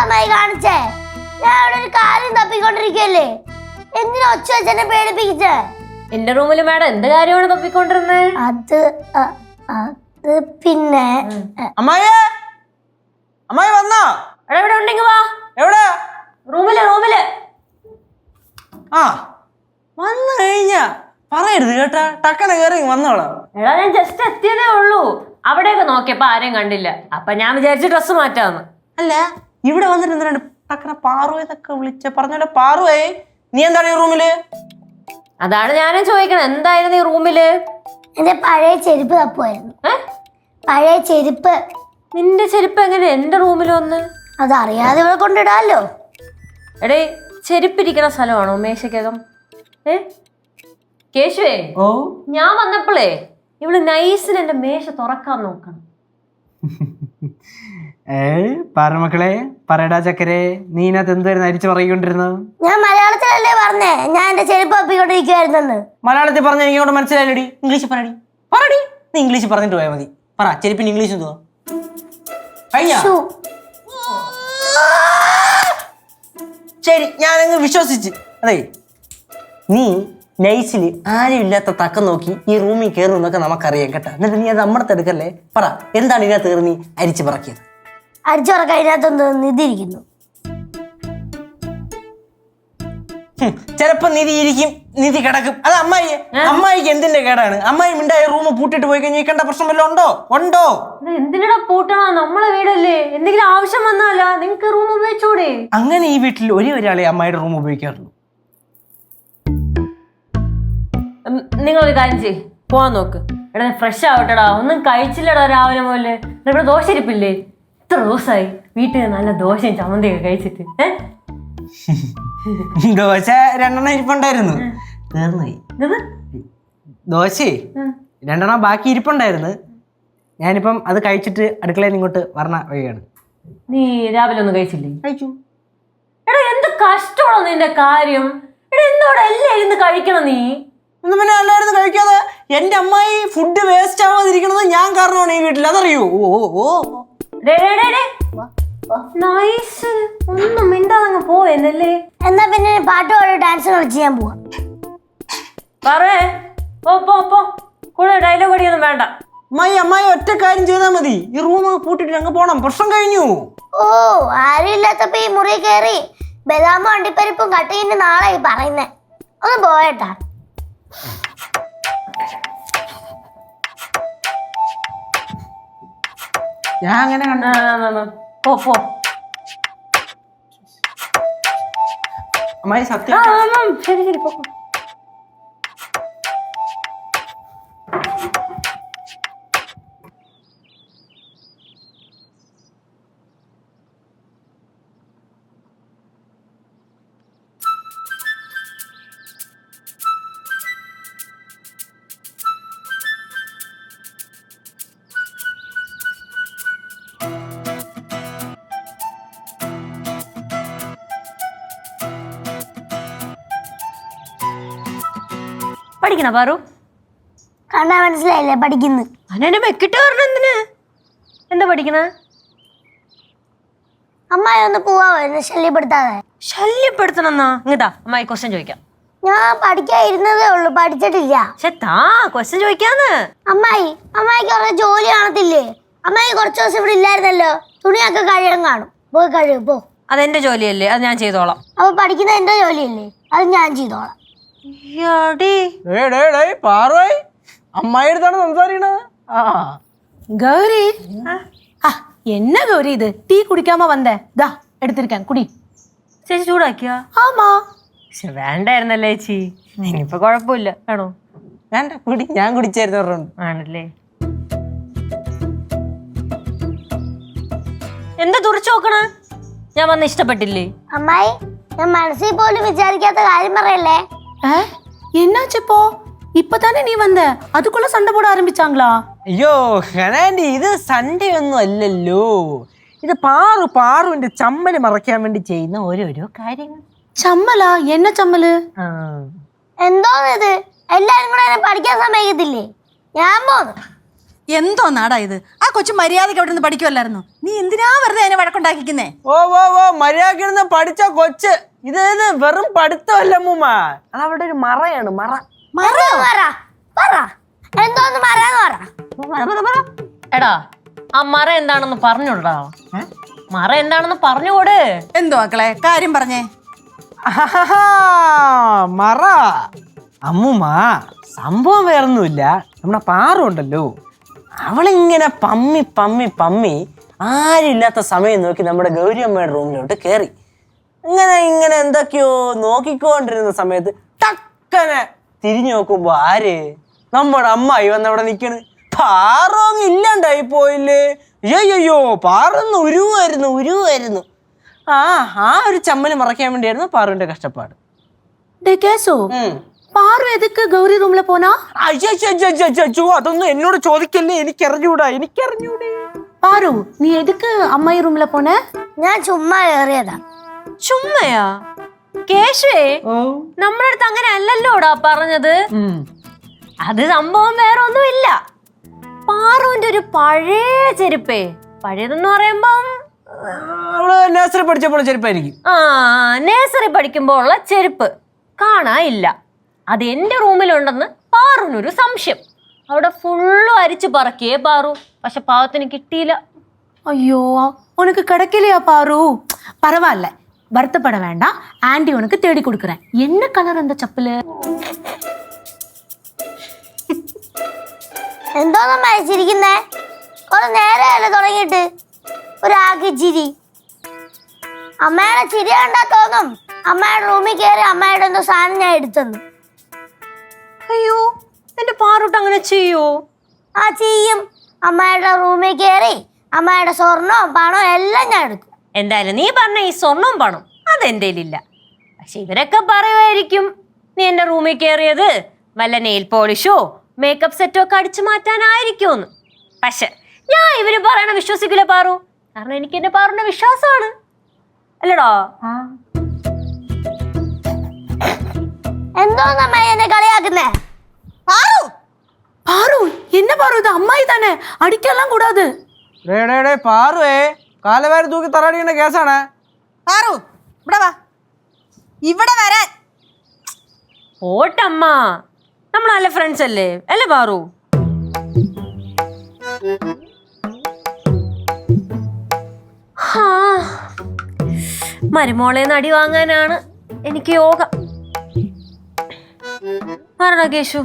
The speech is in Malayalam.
അമ്മായി കാണിച്ചേ. ഞാൻ അവിടെ ഒരു കാര്യം തപ്പിക്കൊണ്ടിരിക്കല്ലേ എന്തിനാ ഒച്ച വെച്ചെന്നെ പേടിപ്പിച്ചേ എന്റെ റൂമിൽ മാഡം എന്ത് കാര്യമാണ് തപ്പിക്കൊണ്ടിരുന്നത് അത് അ- അത് പിന്നെ അ, അമ്മായിയെ അമ്മായി വന്നോ? എടാ ഇവിടെ ഉണ്ടെങ്കിൽ വാ. എവിടെ? റൂമിൽ റൂമിൽ. ആ വന്നു കഴിഞ്ഞ. പറയരുത് കേട്ടാ ടക്കനെ കയറി വന്നോളാം. എടാ ഞാൻ ജസ്റ്റ് എത്തിയതേ ഉള്ളൂ. അവിടെയൊക്കെ നോക്കിയപ്പോ ആരെയും കണ്ടില്ല. അപ്പൊ ഞാൻ വിചാരിച്ചു ഡ്രസ്സ് മാറ്റാന്ന്. അല്ല ഇവിടെ വന്നിട്ട് എന്തിനാണ്? ടക്കനെ പാറു എന്നൊക്കെ വിളിച്ച പറഞ്ഞോലെ പാറുവേ നീ എന്താണ് ഈ റൂമിൽ? അതാണ് ഞാനും ചോദിക്കണം. എന്തായിരുന്നു ഈ റൂമിൽ? എന്റെ പഴയ ചെരുപ്പ് തപ്പുമായിരുന്നു പഴയ ചെരുപ്പ്. നിന്റെ ചെരുപ്പ് എങ്ങനെ എന്റെ റൂമിൽ വന്ന്? അതറിയാതെ ഇവിടെ കൊണ്ടിടാലോ. എടേ ചെരുപ്പിരിക്കണ സ്ഥലമാണോ മേശക്കകം ഏ? കേശുവേ ഓ? ഞാൻ വന്നപ്പോളേ ഇവൾ നൈസിന് എന്റെ മേശ തുറക്കാൻ നോക്കണം. ഏ പാറമക്കളെ പറയടാ ചക്കരെ നീ ഇതിനകത്ത് എന്തായിരുന്നു അരിച്ചു പറയിക്കൊണ്ടിരുന്നത് ഞാൻ മലയാളത്തിലല്ലേ പറഞ്ഞേ? ഞാൻ എന്റെ ചെരുപ്പ് തപ്പിക്കൊണ്ടിരിക്കുവായിരുന്നെന്ന് മലയാളത്തിൽ പറഞ്ഞ എനിക്ക് കൊണ്ട് മനസ്സിലായില്ലടി. ഇംഗ്ലീഷ് പറയടി. പറടി നീ ഇംഗ്ലീഷ് പറഞ്ഞിട്ട് പോയാൽ മതി. പറ ചെരുപ്പിന് ഇംഗ്ലീഷ് എന്തുവാ? ശരി ഞാൻ ശരി ഞാനങ്ങ് വിശ്വസിച്ച്. അതെ നീ നൈസിൽ ആരും ഇല്ലാത്ത തക്കം നോക്കി ഈ റൂമിൽ കയറും എന്നൊക്കെ നമുക്കറിയാം കേട്ടോ. എന്നിട്ട് നീ അത് നമ്മുടെ തെടുക്കല്ലേ പറ എന്താണ് ഇതിനകത്ത് കയറി നീ അരിച്ചു പറക്കിയത്? അടിച്ചുറക്കം അതിനകത്തൊന്ന് നിധിയിരിക്കുന്നു ഹും, ചിലപ്പോ നിധി ഇരിക്കും നിധി കിടക്കും. അത് അമ്മായി അമ്മായിക്ക് എന്തിന്റെ കേടാണ്? അമ്മായി മിണ്ടായ റൂം പൂട്ടിട്ട് പോയി കഴിഞ്ഞാൽ കണ്ട പ്രശ്നം വല്ലതും ഉണ്ടോ? ഉണ്ടോ? എന്തിനാ പൂട്ടണോ? നമ്മളെ വീടല്ലേ? എന്തെങ്കിലും ആവശ്യം വന്നാലാ നിങ്ങക്ക് റൂം ഉപയോഗിച്ചൂടെ? അങ്ങനെ ഈ വീട്ടിൽ ഒരേ ഒരാളെ അമ്മായിയുടെ റൂം ഉപയോഗിക്കാറുള്ളൂ. നിങ്ങൾ നിങ്ങളൊരു കാര്യം ചെയ് പോവാൻ നോക്ക്. എടാ ഫ്രഷ് ആവട്ടെടാ. ഒന്നും കഴിച്ചില്ലടാ രാവിലെ മുതൽ. ദേ ഇവിടെ ദോശ ഇരിപ്പില്ലേ ഇത്ര ദിവസമായി വീട്ടിൽ നല്ല ദോശയും ചമ്മന്തിയൊക്കെ കഴിച്ചിട്ട്. ദോശ രണ്ടെണ്ണം ഇരിപ്പുണ്ടായിരുന്നു. തീർന്നുപോയി. ദോശേ രണ്ടെണ്ണം ബാക്കി ഇരിപ്പുണ്ടായിരുന്നു. ഞാനിപ്പം അത് കഴിച്ചിട്ട് അടുക്കളയിൽ ഇങ്ങോട്ട് വരണ വഴിയാണ്. നീ രാവിലെ ഒന്നും കഴിച്ചില്ലേ? കഴിച്ചു. എടാ എന്ത് കഷ്ടമാണോ നിന്റെ കാര്യം. എടാ എന്തോടെ എല്ലാം ഇരുന്ന് കഴിക്കണം നീ? പിന്നെ എല്ലാവരും കഴിക്കാതെ എന്റെ അമ്മായി ഫുഡ് വേസ്റ്റ് ആവാതിരിക്കണത് ഞാൻ കാരണമാണ് ഈ വീട്ടിൽ. അതറിയോ? ഓ ഓ. ഒന്നും മിണ്ടാതങ്ങ് പോയെന്നല്ലേ? എന്നാ പിന്നെ പാട്ട് പാടി ഡാൻസ് കളിച്ച് ഞാൻ പോവാ. പറേ പോ പോ പോ. കൂടുതൽ ഡയലോഗ് അടിയൊന്നും വേണ്ട. അമ്മായി അമ്മായി ഒറ്റ കാര്യം ചെയ്താൽ മതി. ഈ റൂം പൂട്ടിട്ട് അങ്ങ് പോണം. പ്രശ്നം കഴിഞ്ഞു. ഓ ആരുമില്ലാത്തപ്പോ ഈ മുറി കയറി ബദാമും അണ്ടിപ്പരിപ്പും കട്ടിങ്ങിന്റെ നാളെ ഈ പറയുന്നേ. ഒന്ന് പോയേട്ടാ. ഞാൻ അങ്ങനെ കണ്ട ആ, ആ, ആ, ആ. പോ പോ അമ്മായി ആ, സത്യം ആ, ആ, ശരി ശരി പോ പഠിക്കണ പാറു? കണ്ടാ മനസ്സിലായില്ലേ പഠിക്കുന്നു? അനനെ മെക്കിട്ട് പറഞ്ഞ എന്തിന്? എന്താ പഠിക്കണ? അമ്മായി ഒന്ന് പോവാ ശല്യപ്പെടുത്താതെ. ശല്യപ്പെടുത്തണമെന്നാ ഇങ്ങട്ടാ അമ്മായി ക്വസ്റ്റ്യൻ ചോദിക്കാം. ഞാൻ പഠിക്കാൻ ഇരുന്നതേ ഉള്ളൂ പഠിച്ചിട്ടില്ല. പക്ഷെ താ ക്വസ്റ്റ്യൻ ചോദിക്കാന്ന്. അമ്മായി അമ്മായിക്ക് അവരുടെ ജോലി കാണത്തില്ലേ? അമ്മായി കുറച്ച് ദിവസം ഇവിടെ ഇല്ലായിരുന്നല്ലോ? തുണിയൊക്കെ കഴുകാൻ കാണും. പോയി കഴിയും പോ. അതെന്റെ ജോലിയല്ലേ അത് ഞാൻ ചെയ്തോളാം. അപ്പൊ പഠിക്കുന്ന എന്റെ ജോലിയല്ലേ? അത് ഞാൻ ചെയ്തോളാം. യാടി പാറുവായി അമ്മായി അടുത്താണ് സംസാരിക്കണത് ആ கௌரி ஆ, என்ன கௌரி இது டீ குடிக்காம வந்த தா எடுத்திருக்கேன் குடி ചേച്ചി ചൂടാക്കിയാ ஆமா പക്ഷെ വേണ്ടായിരുന്നല്ലേ ചേച്ചി ഇനിയിപ്പോ കുഴപ്പമില്ല വേണോ വേണ്ട കുടി ഞാൻ കുടിച്ചായിരുന്നു പറഞ്ഞോണ്ട് ആണല്ലേ എന്താ തുറച്ചു നോക്കണ ഞാൻ വന്ന് ഇഷ്ടപ്പെട്ടില്ലേ അമ്മായി ഞാൻ മനസ്സിൽ പോലും വിചാരിക്കാത്ത കാര്യം പറയല്ലേ ஆ, என்னாச்சு இப்போ இப்பதானே நீ வந்த அதுக்குள்ள சண்டை போட ஆரம்பிச்சாங்களா അയ്യോ ഹനാൻഡി ഇത് സൺഡേ ഒന്നും അല്ലല്ലോ ഇത് പാറു പാറുവിന്റെ ചമ്മല് മറയ്ക്കാൻ വേണ്ടി ചെയ്യുന്ന ഓരോരോ കാര്യങ്ങൾ சம்மலா என்ன சம்மலு ആ. എന്തോന്ന് ഇത് എല്ലാരും കൂടെ എന്നെ പഠിക്കാൻ സമ്മതിക്കത്തില്ലേ ഞാൻ പോന്നു എന്തോ നാടാ ഇത് ആ കൊച്ചു മര്യാദയ്ക്ക് അവിടെ നിന്ന് പഠിക്കുമല്ലായിരുന്നു നീ എന്തിനാ വെറുതെ അതിനെ വഴക്കുണ്ടാക്കിക്കുന്നേ ഓ ഓ ഓ മര്യാദക്കിരുന്ന് പഠിച്ച കൊച്ച്. ഇതേത് വെറും പഠിത്തമല്ല അമ്മൂമ്മ. അതവിടെ ഒരു മറയാണ് മറ. എന്തോ പറ പറ. എന്തോന്ന് പറയാന്ന് പറ. എടാ ആ മറ എന്താണെന്ന് പറഞ്ഞോടാ മറ എന്താണെന്ന് പറഞ്ഞുകൂടെ? എന്തോ മക്കളെ? കാര്യം പറഞ്ഞേ. ആഹാഹാ, മറ. അമ്മൂമ്മ സംഭവം വേറൊന്നുമില്ല. നമ്മുടെ പാറുണ്ടല്ലോ. അവളിങ്ങനെ പമ്മി പമ്മി പമ്മി ആരില്ലാത്ത സമയം നോക്കി നമ്മുടെ ഗൗരിയമ്മയുടെ റൂമിലോട്ട് കയറി ഇങ്ങനെ ഇങ്ങനെ എന്തൊക്കെയോ നോക്കിക്കൊണ്ടിരുന്ന സമയത്ത് ടക്കനെ തിരിഞ്ഞു നോക്കുമ്പോൾ ആര്? നമ്മുടെ അമ്മായി വന്നവിടെ നിൽക്കണ് പാറോങ് ഇല്ലാണ്ടായി പോയില്ലേ? അയ്യോ പാറന്ന് ഉരുവായിരുന്നു ഉരുവായിരുന്നു. ആ ആ ഒരു ചമ്മൽ മറക്കാൻ വേണ്ടിയായിരുന്നു പാറുവിന്റെ കഷ്ടപ്പാട്. ഗൗരി റൂമിലെ പോനാ അയ്യോ അതൊന്നും എന്നോട് ചോദിക്കല്ലേ? എനിക്കറിഞ്ഞൂടാ എനിക്കറിഞ്ഞൂടേ. പാറു നീ എതുക്ക് അമ്മായി റൂമില പോണ? ഞാൻ ചുമ്മാ കയറിയതാ ചുമ്മയാ? കേശുവേ നമ്മുടെ അടുത്ത് അങ്ങനെ അല്ലല്ലോടാ പറഞ്ഞത്? അത് സംഭവം വേറെ ഒന്നുമില്ല. പാറുവിന്റെ ഒരു പഴയ ചെരുപ്പേ. പഴയതെന്ന് പറയുമ്പം അവൾ പഠിച്ചപ്പോൾ ആ നേഴ്സറി പഠിക്കുമ്പോൾ ഉള്ള ചെരുപ്പ് കാണാനില്ല അത് എന്റെ റൂമിലുണ്ടെന്ന് പാറുവിനൊരു സംശയം. അവിടെ ഫുള്ളും അരിച്ചു പറക്കിയേ പാറു പക്ഷെ പാവത്തിന് കിട്ടിയില്ല ஐயோ உனக்கு கிடைக்கலையா பாரு பரவாயில்ல வருத்தப்பட வேண்டாம் ஆண்டி உனக்கு தேடி கொடுக்குறேன் என்ன கலர் அந்த செப்பலு എന്തോന്ന് മരിച്ചിരിക്കുന്നേ കുറെ നേരമല്ലേ തുടങ്ങിയിട്ട് ഒരു ആകെ ചിരി അമ്മയുടെ ചിരി കണ്ടാ തോന്നും അമ്മയുടെ റൂമിൽ കയറി അമ്മയുടെ എന്തോ സാധനം ഞാൻ എടുത്തെന്ന് അയ്യോ എന്റെ പാറൂട്ട് അങ്ങനെ ചെയ്യോ? ആ ചെയ്യും. അമ്മയുടെ റൂമിൽ കയറി അമ്മയുടെ സ്വർണവും പണവും എല്ലാം ഞാൻ എടുക്കും. എന്തായാലും നീ പറഞ്ഞ ഈ സ്വർണവും പണം അതെന്റെ ഇല്ല പക്ഷെ ഇവരൊക്കെ പറയുമായിരിക്കും നീ എന്റെ റൂമിൽ കയറിയത് വല്ല നെയിൽ പോളിഷോ മേക്കപ്പ് സെറ്റോ ഒക്കെ അടിച്ചു മാറ്റാനായിരിക്കുമെന്ന്. പക്ഷെ ഞാൻ ഇവർ പറയണ വിശ്വസിക്കില്ല പാറു. കാരണം എനിക്ക് എന്റെ പാറുടെ വിശ്വാസമാണ്. അല്ലടോ. എന്തോ എന്നെ കളിയാക്കുന്നേ? പാറു பாரு என்ன பாரு இது அம்மாயி தானே அடிக்கலாம் கூடாது ഡേ ഡേ ഡേ പാറുവേ കാലവേര തൂക്കി തറടിക്കേണ്ട കേസാണ് പാറു ഇവിടെ വാ ഇവിടെ വരാൻ ഓട്ടമ്മ നമ്മൾ നല്ല ഫ്രണ്ട്സ് അല്ലേ അല്ലേ പാറു ഹാ മരുമോളെ നടി വാങ്ങാനാണ് എനിക്ക് യോഗം പറഞ്ഞ കേശു